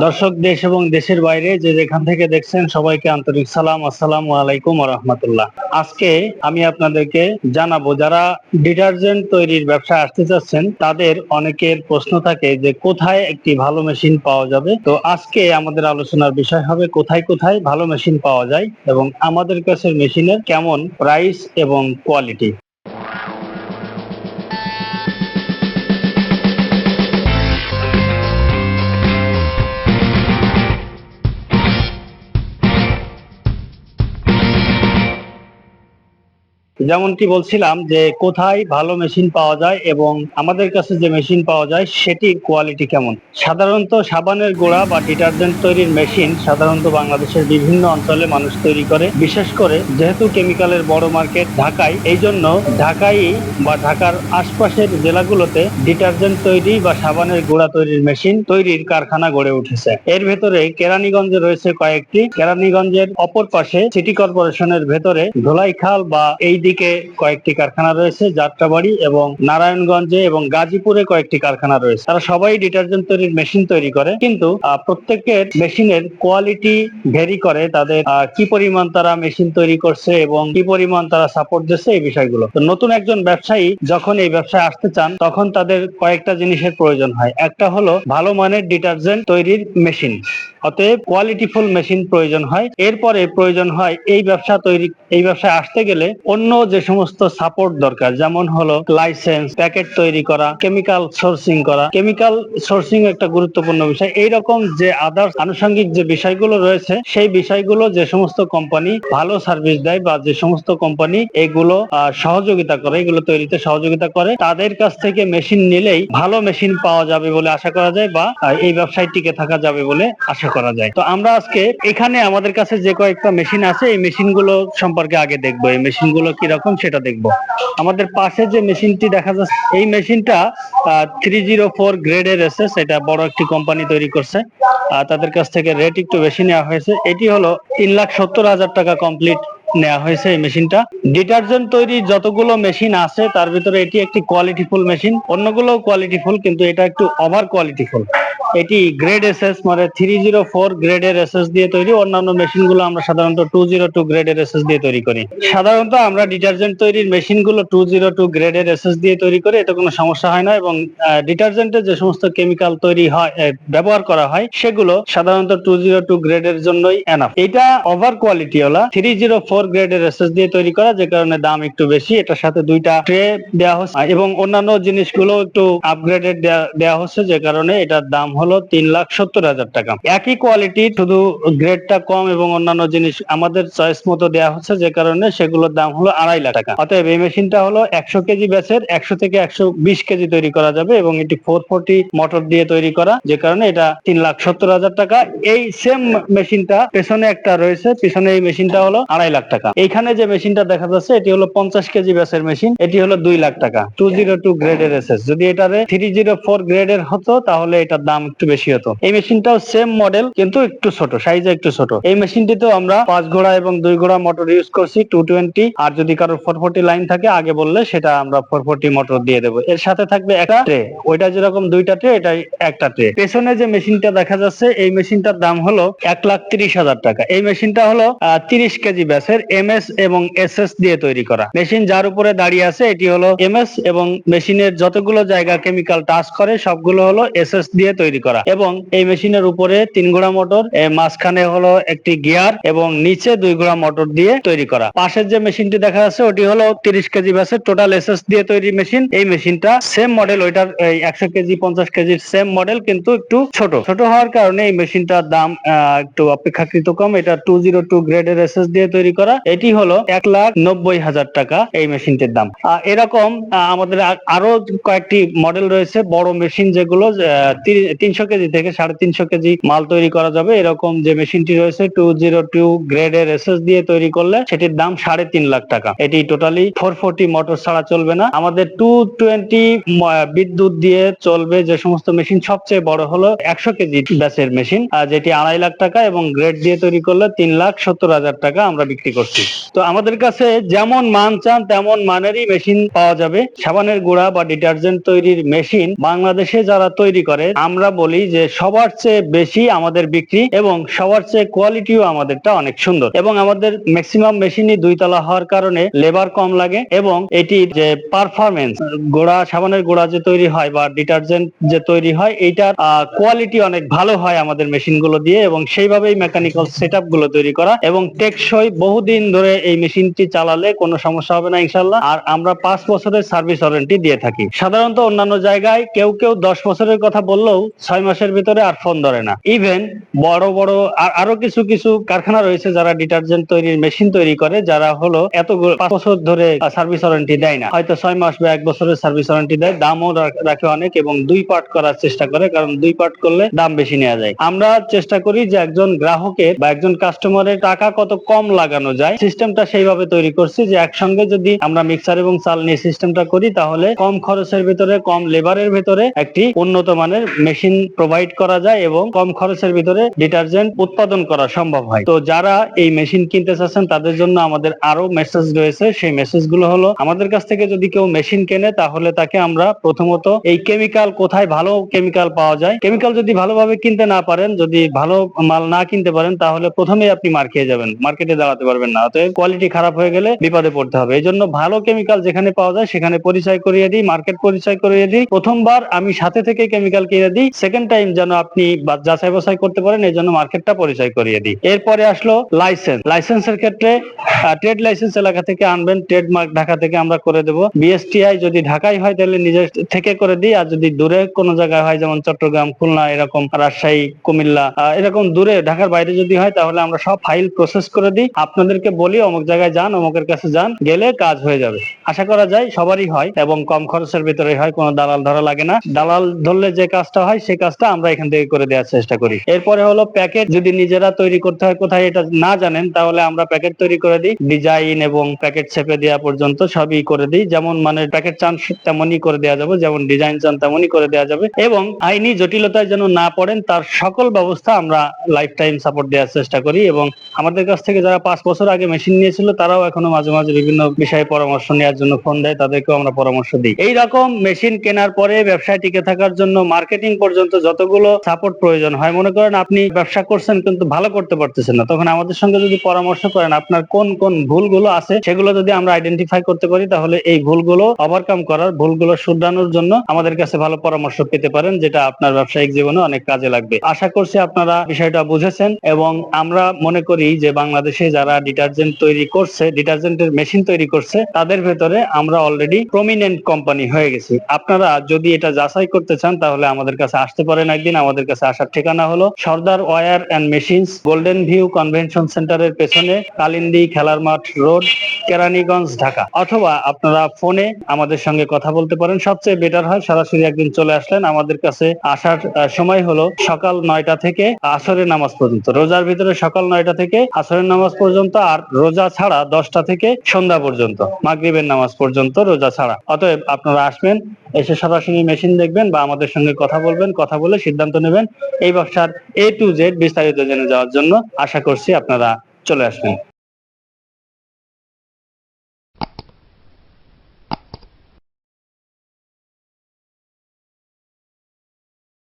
দর্শক দেশ এবং দেশের বাইরে যে যেখান থেকে দেখছেন সবাইকে আন্তরিক সালাম, আসসালামু আলাইকুম রহমতুল্লাহ। আজকে আমি আপনাদেরকে জানাব, যারা ডিটারজেন্ট তৈরির ব্যবসা আসতে চাচ্ছেন, তাদের অনেকের প্রশ্ন থাকে যে কোথায় একটি ভালো মেশিন পাওয়া যাবে? তো আজকে আমাদের আলোচনার বিষয় হবে কোথায় কোথায় ভালো মেশিন পাওয়া যায় এবং আমাদের কাছে মেশিনের কেমন প্রাইস এবং কোয়ালিটি যেমনটি বলছিলাম যে কোথায় ভালো মেশিন পাওয়া যায় এবং আমাদের কাছে যে মেশিন পাওয়া যায়, সেটির কোয়ালিটি কেমন? সাধারণত সাবানের গোড়া বা ডিটারজেন্ট তৈরির মেশিন সাধারণত বাংলাদেশের বিভিন্ন অঞ্চলে মানুষ তৈরি করে। বিশেষ করে যেহেতু কেমিক্যালের বড় মার্কেট ঢাকায়, এই জন্য ঢাকায় বা ঢাকার আশপাশের জেলাগুলোতে ডিটারজেন্ট তৈরি বা সাবানের গোড়া তৈরির মেশিন তৈরির কারখানা গড়ে উঠেছে। এর ভেতরে কেরানীগঞ্জে রয়েছে কয়েকটি। কেরানীগঞ্জের অপর পাশে সিটি কর্পোরেশনের ভেতরে ধোলাইখাল বা এই দিকে কয়েকটি কারখানা রয়েছে, যাত্রাবাড়ি এবং নারায়ণগঞ্জে এবং গাজীপুরে কয়েকটি কারখানা রয়েছে। তারা সবাই ডিটারজেন্ট তৈরির মেশিন তৈরি করে, কিন্তু প্রত্যেকের মেশিনের কোয়ালিটি ভেরি করে তাদের কি পরিমাণ তারা মেশিন তৈরি করছে এবং কি পরিমাণ তারা সাপোর্ট দিচ্ছে এই বিষয়গুলো। তো নতুন একজন ব্যবসায়ী যখন এই ব্যবসায় আসতে চান, তখন তাদের কয়েকটা জিনিসের প্রয়োজন হয়। একটা হলো ভালো মানের ডিটারজেন্ট তৈরির মেশিন। অতএব কোয়ালিটিফুল মেশিন প্রয়োজন হয়। এরপরে প্রয়োজন হয় এই ব্যবসা তৈরি, এই ব্যবসায় আসতে গেলে অন্য যে সমস্ত সাপোর্ট দরকার, যেমন হলো লাইসেন্স প্যাকেট তৈরি করা কেমিক্যাল সোর্সিং করা। কেমিক্যাল সোর্সিং একটা গুরুত্বপূর্ণ বিষয়। এই রকম যে আদার্স আনুষঙ্গিক যে বিষয়গুলো রয়েছে, সেই বিষয়গুলো যে সমস্ত কোম্পানি ভালো সার্ভিস দেয় বা যে সমস্ত কোম্পানি এগুলো সহযোগিতা করে, এগুলো তৈরিতে সহযোগিতা করে, তাদের কাছ থেকে মেশিন নিলেই ভালো মেশিন পাওয়া যাবে বলে আশা করা যায় বা এই ব্যবসায় টিকে থাকা যাবে বলে আশা করা যায়। তো আমরা আজকে এখানে আমাদের কাছে যে কয়েকটা মেশিন আছে এই মেশিনগুলো সম্পর্কে আগে দেখব। এই মেশিনগুলো কীরকম সেটা দেখব। আমাদের পাশে যে মেশিনটি দেখা যাচ্ছে এই মেশিনটা থ্রি জিরো ফোর গ্রেডের এসেস এটা বড় একটি কোম্পানি তৈরি করছে। আহ, তাদের কাছ থেকে রেট একটু বেশি নেওয়া হয়েছে। এটি হলো তিন লাখ সত্তর হাজার টাকা কমপ্লিট নেওয়া হয়েছে এই মেশিনটা। ডিটারজেন্ট তৈরি যতগুলো মেশিন আছে তার ভিতরে এটি একটি কোয়ালিটিফুল মেশিন অন্যগুলো কোয়ালিটিফুল কিন্তু এটা একটু ওভার কোয়ালিটিফুল এটি গ্রেড এস এস মানে থ্রি জিরো ফোর গ্রেডের এসএস দিয়ে তৈরি। অন্যান্য মেশিনগুলো আমরা সাধারণত টু জিরো টু গ্রেডের এসএস দিয়ে তৈরি করি। সাধারণত আমরা ডিটারজেন্ট তৈরির মেশিনগুলো টু জিরো টু গ্রেডের এসএস দিয়ে তৈরি করি, এতে কোনো সমস্যা হয় না এবং ডিটারজেন্টের যে সমস্ত কেমিক্যাল তৈরি হয় ব্যবহার করা হয়, সেগুলো সাধারণত টু জিরো টু গ্রেডের জন্যই এনাফ এটা ওভার কোয়ালিটি ওলা থ্রি জিরো ফোর গ্রেডের এসএস দিয়ে তৈরি করা, যে কারণে দাম একটু বেশি। এটার সাথে দুইটা ট্রে দেওয়া হচ্ছে, এবং অন্যান্য জিনিসগুলো একটু আপগ্রেডেড দেওয়া হচ্ছে, যে কারণে এটার দাম হলো তিন লাখ সত্তর হাজার টাকা। একই কোয়ালিটি শুধু গ্রেডটা কম এবং অন্যান্য জিনিস আমাদের চয়েস মতো দেওয়া হচ্ছে, যে কারণে সেগুলোর দাম হলো আড়াই লাখ টাকা। অতএব এই মেশিনটা হলো একশো কেজি ব্যাচের একশো থেকে একশো বিশ কেজি তৈরি করা যাবে এবং এটি ফোর ফোরটি মোটর দিয়ে তৈরি করা, যে কারণে এটা তিন লাখ সত্তর হাজার টাকা। এই সেম মেশিনটা পেছনে একটা রয়েছে, পিছনে এই মেশিনটা হলো আড়াই লাখ টাকা। এখানে যে মেশিনটা দেখা যাচ্ছে, এটি হলো পঞ্চাশ কেজি ব্যাচের মেশিন, এটি হলো দুই লাখ টাকা। টু জিরো টু গ্রেডের এসএস যদি এটারে থ্রি জিরো ফোর গ্রেডের হতো, তাহলে এটার দাম একটু বেশি হতো। এই মেশিনটাও সেম মডেল কিন্তু একটু ছোট সাইজে একটু ছোট। এই মেশিনটিতেও আমরা পাঁচ ঘোড়া এবং দুই ঘোড়া মোটর ইউজ করছি টু টোয়েন্টি আর যদি কারোর ফোর ফোর্টি লাইন থাকে, আগে বললে সেটা আমরা ফোর ফোর্টি মোটর দিয়ে দেবো। এর সাথে থাকবে একটা ট্রে ওইটা যেরকম দুইটা ট্রে এটা একটা ট্রে পেছনে যে মেশিনটা দেখা যাচ্ছে, এই মেশিনটার দাম হলো এক লাখ তিরিশ হাজার টাকা। এই মেশিনটা হলো তিরিশ কেজি ব্যাসের এম এস এবং এস এস দিয়ে তৈরি করা। মেশিন যার উপরে দাঁড়িয়ে আছে, এটি হলো এম এস এবং মেশিনের যতগুলো জায়গা কেমিক্যাল টাচ করে, সবগুলো হলো এস এস দিয়ে তৈরি করা। এবং এই মেশিনের উপরে তিন ঘোড়া মোটর মাঝখানে হলো একটি গিয়ার এবং নিচে দুই ঘোড়া মোটর দিয়ে তৈরি করা। পাশের যে মেশিনটি দেখা যাচ্ছে, ওটি হলো তিরিশ কেজি ব্যাসের টোটাল এস এস দিয়ে তৈরি মেশিন। এই মেশিনটা সেম মডেল ওইটার একশো কেজি, পঞ্চাশ কেজির সেম মডেল কিন্তু একটু ছোট। ছোট হওয়ার কারণে এই মেশিনটার দাম একটু অপেক্ষাকৃত কম। এটা টু জিরো টু গ্রেডের এস এস দিয়ে তৈরি করা। এটি হলো এক লাখ নব্বই হাজার টাকা এই মেশিনটির দাম। এরকম আমাদের আরও কয়েকটি মডেল রয়েছে। বড় মেশিন যেগুলো তিনশো কেজি থেকে সাড়ে তিনশো কেজি মাল তৈরি করা যাবে। এরকম যে মেশিনটি রয়েছে, টু জিরো টু গ্রেডের এসএস দিয়ে তৈরি করলে সেটির দাম সাড়ে তিন লাখ টাকা। এটি টোটালি ফোর ফোরটি মোটর ছাড়া চলবে না। আমাদের টু টোয়েন্টি বিদ্যুৎ দিয়ে চলবে যে সমস্ত মেশিন, সবচেয়ে বড় হলো একশো কেজি ব্যাচের মেশিন যেটি আড়াই লাখ টাকা এবং গ্রেড দিয়ে তৈরি করলে তিন লাখ সত্তর হাজার টাকা আমরা বিক্রি করছি। তো আমাদের কাছে যেমন মান চান, তেমন মানেরই মেশিন পাওয়া যাবে। সাবানের গুঁড়া বা ডিটারজেন্ট তৈরির মেশিন বাংলাদেশে যারা তৈরি করে, আমরা বলি যে সবার চেয়ে বেশি আমাদের বিক্রি এবং সবার চেয়ে কোয়ালিটিও আমাদেরটা অনেক সুন্দর। এবং আমাদের ম্যাক্সিমাম মেশিনই দুইতলা হওয়ার কারণে লেবার কম লাগে এবং এটির যে পারফরমেন্স গোড়া, সাবানের গোড়া যে তৈরি হয় বা ডিটারজেন্ট যে তৈরি হয়, এইটার কোয়ালিটি অনেক ভালো হয় আমাদের মেশিনগুলো দিয়ে এবং সেইভাবেই মেকানিক্যাল সেটগুলো তৈরি করা এবং টেকসই বহুদিন ধরে এই মেশিনটি চালালে কোনো সমস্যা হবে না ইনশাল্লাহ আর আমরা পাঁচ বছরের সার্ভিস ওয়ারেন্টি দিয়ে থাকি। সাধারণত অন্যান্য জায়গায় কেউ কেউ দশ বছরের কথা বললেও ছয় মাসের ভিতরে আর ফোন ধরে না। ইভেন বড় বড় আর- কিছু কিছু কারখানা রয়েছে যারা ডিটারজেন্ট তৈরির মেশিন তৈরি করে, যারা হলো এত বছর ধরে সার্ভিস ওয়ারেন্টি দেয় না। হয়তো ছয় মাস বা এক বছরের সার্ভিস ওয়ারেন্টি দেয়, দামও রাখে অনেক এবং দুই পার্ট করার চেষ্টা করে, কারণ দুই পার্ট করলে দাম বেশি নেওয়া যায়। আমরা চেষ্টা করি যে একজন গ্রাহকের বা একজন কাস্টমারের টাকা কত কম লাগানো যায়। সিস্টেমটা সেইভাবে তৈরি করছি যে একসঙ্গে যদি আমরা মিক্সার এবং চাল নিয়ে সিস্টেমটা করি, তাহলে কম খরচের ভিতরে, কম লেবারের ভিতরে একটি উন্নত মানের মেশিন প্রোভাইড করা যায় এবং কম খরচের ভিতরে ডিটারজেন্ট উৎপাদন করা সম্ভব হয়। তো যারা এই মেশিন কিনতে চাচ্ছেন, তাদের জন্য আমাদের আরও মেসেজ রয়েছে। সেই মেসেজগুলো হলো, আমাদের কাছ থেকে যদি কেউ মেশিন কেনে, তাহলে তাকে আমরা প্রথমত এই কেমিক্যাল কোথায় ভালো কেমিক্যাল পাওয়া যায় কেমিক্যাল যদি ভালোভাবে কিনতে না পারেন, যদি ভালো মাল না কিনতে পারেন, তাহলে প্রথমেই আপনি মার খেয়ে যাবেন। মার্কেটে দাঁড়াতে পারবেন না। অতএব কোয়ালিটি খারাপ হয়ে গেলে বিপদে পড়তে হবে। এই জন্য ভালো কেমিক্যাল যেখানে পাওয়া যায়, সেখানে পরিচয় করিয়ে দিই মার্কেট পরিচয় করিয়ে দিই। প্রথমবার আমি সাথে থেকে কেমিক্যাল কিনে দিই। সেকেন্ড টাইম যেন আপনি যাচাই বাছাই করতে পারেন, এই জন্য মার্কেটটা পরিচয় করিয়ে দিই। এরপরে আসলো লাইসেন্স লাইসেন্সের ক্ষেত্রে ট্রেড লাইসেন্স এলাকা থেকে আনবেন ট্রেডমার্ক ঢাকা থেকে আমরা করে দেবো। বিএসটিআই যদি ঢাকায় হয়, তাহলে নিজের থেকে করে দিই। আর যদি দূরে কোনো জায়গায় হয়, যেমন চট্টগ্রাম, খুলনা, এরকম রাজশাহী, কুমিল্লা এরকম দূরে, ঢাকার বাইরে যদি হয়, তাহলে আমরা সব ফাইল প্রসেস করে দিই। আপনাদেরকে বলি, অমুক জায়গায় যান, অমুকের কাছে যান, গেলে কাজ হয়ে যাবে। আশা করা যায় সবারই হয় এবং কম খরচের ভিতরে হয়, কোনো দালাল ধরা লাগে না। দালাল ধরলে যে কাজটা হয় সেই কাজটা আমরা এখান থেকে করে দেওয়ার চেষ্টা করি। এরপরে হলো প্যাকেট যদি নিজেরা তৈরি করতে হয়, কোথায় এটা না জানেন, তাহলে আমরা প্যাকেট তৈরি করে দিই। ডিজাইন এবং প্যাকেট ছেপে দেওয়া পর্যন্ত সবই করে দিই। যেমন মানে প্যাকেট চান তেমনই করে দেওয়া যাবে, যেমন ডিজাইন চান তেমনই করে দেওয়া যাবে। এবং আইনি জটিলতায় যেন না পড়েন, তার সকল ব্যবস্থা আমরা লাইফ টাইম সাপোর্ট দেওয়ার চেষ্টা করি। এবং আমাদের কাছ থেকে যারা পাঁচ বছর আগে মেশিন নিয়েছিল, তারাও এখনও মাঝে মাঝে বিভিন্ন বিষয়ে পরামর্শ নেওয়ার জন্য ফোন দেয়, তাদেরকেও আমরা পরামর্শ দিই। এই রকম মেশিন কেনার পরে ব্যবসায় টিকে থাকার জন্য মার্কেটিং পর্যন্ত যতগুলো সাপোর্ট প্রয়োজন হয়, মনে করেন আপনি ব্যবসা করছেন কিন্তু ভালো করতে পারতেছেন না, তখন আমাদের সঙ্গে যদি পরামর্শ করেন আপনার কোন কোন ভুলগুলো আছে, সেগুলো যদি আমরা আইডেন্টিফাই করতে পারি, তাহলে এই ভুলগুলো ওভারকাম করার, ভুলগুলো শুধরানোর জন্য আমাদের কাছে ভালো পরামর্শ পেতে পারেন, যেটা আপনার ব্যবসায়িক জীবনে অনেক কাজে লাগবে। আশা করছি আপনারা বিষয়টা বুঝেছেন এবং আমরা মনে করি যে বাংলাদেশে যারা ডিটারজেন্ট তৈরি করছে, ডিটারজেন্টের মেশিন তৈরি করছে, তাদের ভেতরে আমরা অলরেডি প্রমিনেন্ট কোম্পানি হয়ে গেছি। আপনারা যদি এটা যাচাই করতে চান, তাহলে আমাদের কাছে আসতে পারেন একদিন। আমাদের কাছে আসার ঠিকানা হলো Sardar war and machines golden view convention সেন্টারের পেছনে কালিন্দি খেলার মাঠ রোড, কেরানীগঞ্জ, ঢাকা। অথবা আপনারা ফোনে আমাদের সঙ্গে কথা বলতে পারেন। সবচেয়ে বেটার হয়, সরাসরি একদিন চলে আসলেন। আমাদের কাছে আসার সময় হলো সকাল নয়টা থেকে আসরের নামাজ পর্যন্ত। রোজার ভিতরে সকাল নয়টা থেকে আসরের নামাজ পর্যন্ত আর রোজা ছাড়া দশটা থেকে সন্ধ্যা পর্যন্ত। মাগরিবের নামাজ পর্যন্ত রোজা ছাড়া। অতএব আপনারা আসবেন এসে সরাসরি মেশিন দেখবেন বা আমাদের সঙ্গে কথা বলবেন, কথা বলে সিদ্ধান্ত নেবেন এই ব্যবসার এ টু জেড বিস্তারিত জেনে যাওয়ার জন্য আশা করছি আপনারা চলে আসবেন।